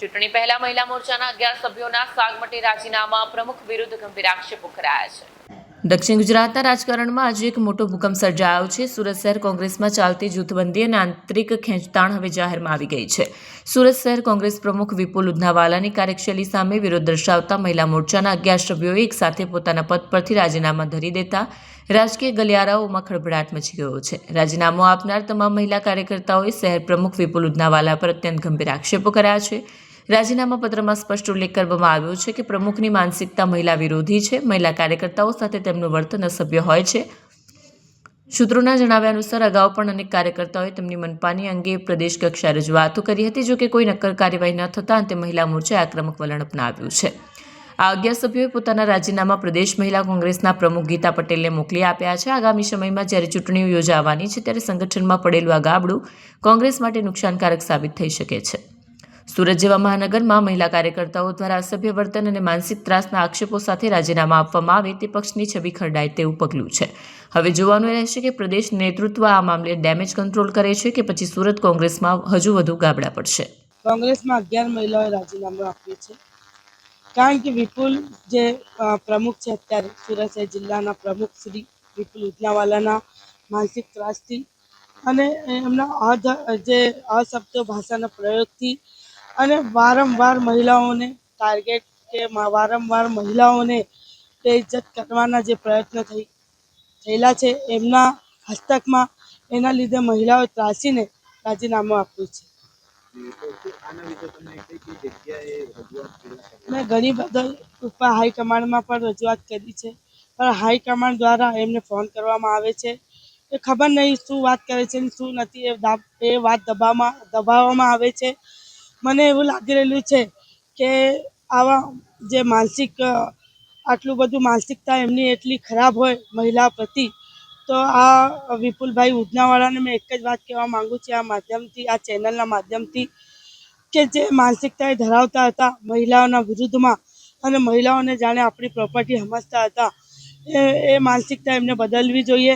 ચૂંટણી પહેલા મહિલા મોરચાના અગિયાર સભ્યોના સાગમટી રાજીનામા પ્રમુખ વિરુદ્ધ ગંભીર આક્ષેપો કરાયા છે. દક્ષિણ ગુજરાતના રાજકારણમાં આજે એક મોટો ભૂકંપ સર્જાયો છે. સુરત શહેર કોંગ્રેસમાં ચાલતી જૂથબંધી અને આંતરિક ખેંચતાણ હવે જાહેરમાં આવી ગઈ છે. સુરત શહેર કોંગ્રેસ પ્રમુખ વિપુલ ઉધનાવાલાની કાર્યશૈલી સામે વિરોધ દર્શાવતા મહિલા મોરચાના અગિયાર સભ્યોએ એક સાથે પોતાના પદ પરથી રાજીનામા ધરી દેતા રાજકીય ગલિયારાઓમાં ખળભળાટ મચી ગયો છે. રાજીનામું આપનાર તમામ મહિલા કાર્યકર્તાઓએ શહેર પ્રમુખ વિપુલ ઉધનાવાલા પર અત્યંત ગંભીર આક્ષેપો કર્યા છે. રાજીનામા પત્રમાં સ્પષ્ટ ઉલ્લેખ કરવામાં આવ્યો છે કે પ્રમુખની માનસિકતા મહિલા વિરોધી છે. મહિલા કાર્યકર્તાઓ સાથે તેમનું વર્તન અસભ્ય હોય છે. સૂત્રોના જણાવ્યા અનુસાર અગાઉ પણ અનેક કાર્યકર્તાઓએ તેમની મનપાની અંગે પ્રદેશ કક્ષાએ રજૂઆતો કરી હતી. જોકે કોઈ નક્કર કાર્યવાહી ન થતાં અંતે મહિલા મોરચે આક્રમક વલણ અપનાવ્યું છે. આ અગિયાર સભ્યોએ પોતાના રાજીનામા પ્રદેશ મહિલા કોંગ્રેસના પ્રમુખ ગીતા પટેલને મોકલી આપ્યા છે. આગામી સમયમાં જ્યારે ચૂંટણીઓ યોજાવાની છે, ત્યારે સંગઠનમાં પડેલું આ ગાબડું કોંગ્રેસ માટે નુકસાનકારક સાબિત થઈ શકે છે. સુરત જેવા મહાનગરમાં મહિલા કાર્યકર્તાઓ દ્વારા અસભ્ય વર્તન અને માનસિક ત્રાસના આક્ષેપો સાથે રાજીનામા આપવામાં આવે તે પક્ષની છબી ખરડાય તેવું પગલું છે. હવે જોવાનું રહેશે કે પ્રદેશ નેતૃત્વ આ મામલે ડેમેજ કંટ્રોલ કરે છે કે પછી સુરત કોંગ્રેસમાં હજુ વધુ ગાબડા પડશે? કોંગ્રેસમાં અગિયાર મહિલાઓએ રાજીનામું આપ્યું છે. કારણ કે વિપુલ જે પ્રમુખ છે અત્યારે સુરત જિલ્લાના પ્રમુખ શ્રી વિપુલ ઉજનાવાલાના માનસિક ત્રાસથી અને એમના અધ, જે અશબ્દો ભાષાના પ્રયોગથી અને વારંવાર મહિલાઓને ટાર્ગેટ કે વારંવાર મહિલાઓને બેઇજ્જત કરવાના જે પ્રયત્ન થઈ, થયેલા છે, એમના હસ્તકમાં એના લીધે મહિલાઓ ત્રાસીને રાજીનામું આપ્યું છે. મેં ઘણી બધા ઉપર હાઈકમાન્ડમાં પણ રજૂઆત કરી છે, પણ હાઈકમાન્ડ દ્વારા એમને ફોન કરવામાં આવે છે. એ ખબર નહીં શું વાત કરે છે શું નથી, એ એ વાત દબાવવામાં દબાવવામાં આવે છે. મને એવું લાગી રહેલું છે કે આવા જે માનસિક આટલું બધું માનસિકતા એમની એટલી ખરાબ હોય મહિલા પ્રતિ, તો આ વિપુલભાઈ ઉધનાવાળાને મેં એક જ વાત કહેવા માગું છું આ માધ્યમથી, આ ચેનલના માધ્યમથી કે જે માનસિકતા એ ધરાવતા હતા મહિલાઓના વિરુદ્ધમાં અને મહિલાઓને જાણે આપણી પ્રોપર્ટી સમજતા હતા, એ એ માનસિકતા એમને બદલવી જોઈએ.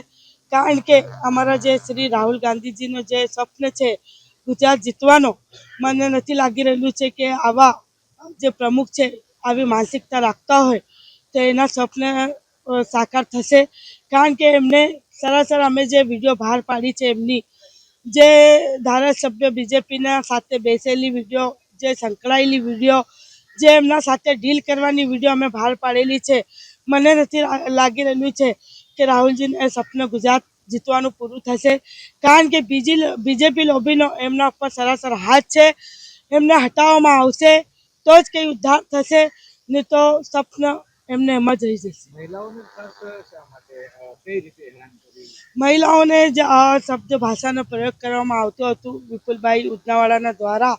કારણ કે અમારા જે શ્રી રાહુલ ગાંધીજીનું જે સ્વપ્ન છે ગુજરાત જીતવાનો મને નથી લાગી રહેલું છે કે આવા જે પ્રમુખ છે, આવી માનસિકતા રાખતા હોય તો એના સ્વપ્ન સાકાર થશે. કારણ કે એમને સરાસર અમે જે વીડિયો બહાર પાડી છે, એમની જે ધારાસભ્ય બીજેપીના સાથે બેસેલી વીડિયો, જે સંકળાયેલી વીડિયો, જે એમના સાથે ડીલ કરવાની વીડિયો અમે બહાર પાડેલી છે, મને નથી લાગી રહ્યું છે કે રાહુલજીને સપનું ગુજરાત જીતવાનું પૂરું થશે. કારણ કે બીજી બીજેપી લોબીનો એમના ઉપર સરાસર હાથ છે. એમને હટાવવામાં આવશે તો જ કંઈ ઉદ્ધાર થશે ને તો સ્વપ્ન એમને એમ જ રહી જશે. મહિલાઓને જે આ શબ્દ ભાષાનો પ્રયોગ કરવામાં આવતો હતું વિપુલભાઈ ઉદનાવાળાના દ્વારા.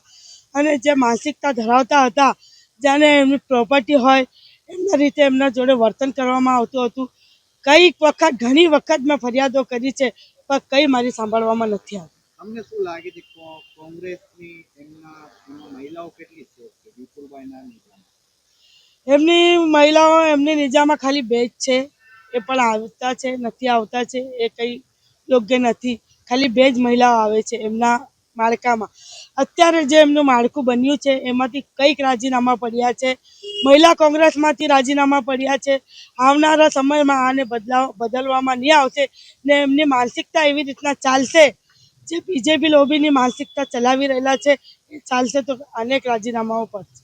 અને જે માનસિકતા ધરાવતા હતા જેને એમની પ્રોપર્ટી હોય એમના રીતે એમના જોડે વર્તન કરવામાં આવતું હતું. કંઈક વખત ઘણી વખત મેં ફરિયાદો કરી છે પણ કઈ મારી સાંભળવામાં નથી આવી. અમને શું લાગે છે કોંગ્રેસની એમના મહિલાઓ કેટલી છે? વિપુલભાઈના એમની મહિલાઓ એમની નિજામાં ખાલી બે જ છે. એ પણ આવતા છે નથી આવતા છે એ કંઈ યોગ્ય નથી. ખાલી બે જ મહિલાઓ આવે છે એમના માળખામાં અત્યારે જે એમનું માળખું બન્યું છે, એમાંથી કંઈક રાજીનામા પડ્યા છે. મહિલા કોંગ્રેસમાંથી રાજીનામા પડ્યા છે. આવનારા સમયમાં આને બદલાવ બદલવામાં નહીં આવશે ને એમની માનસિકતા એવી રીતના ચાલશે જે બીજેપી લોબીની માનસિકતા ચલાવી રહેલા છે. એ ચાલશે તો અનેક રાજીનામાઓ પડશે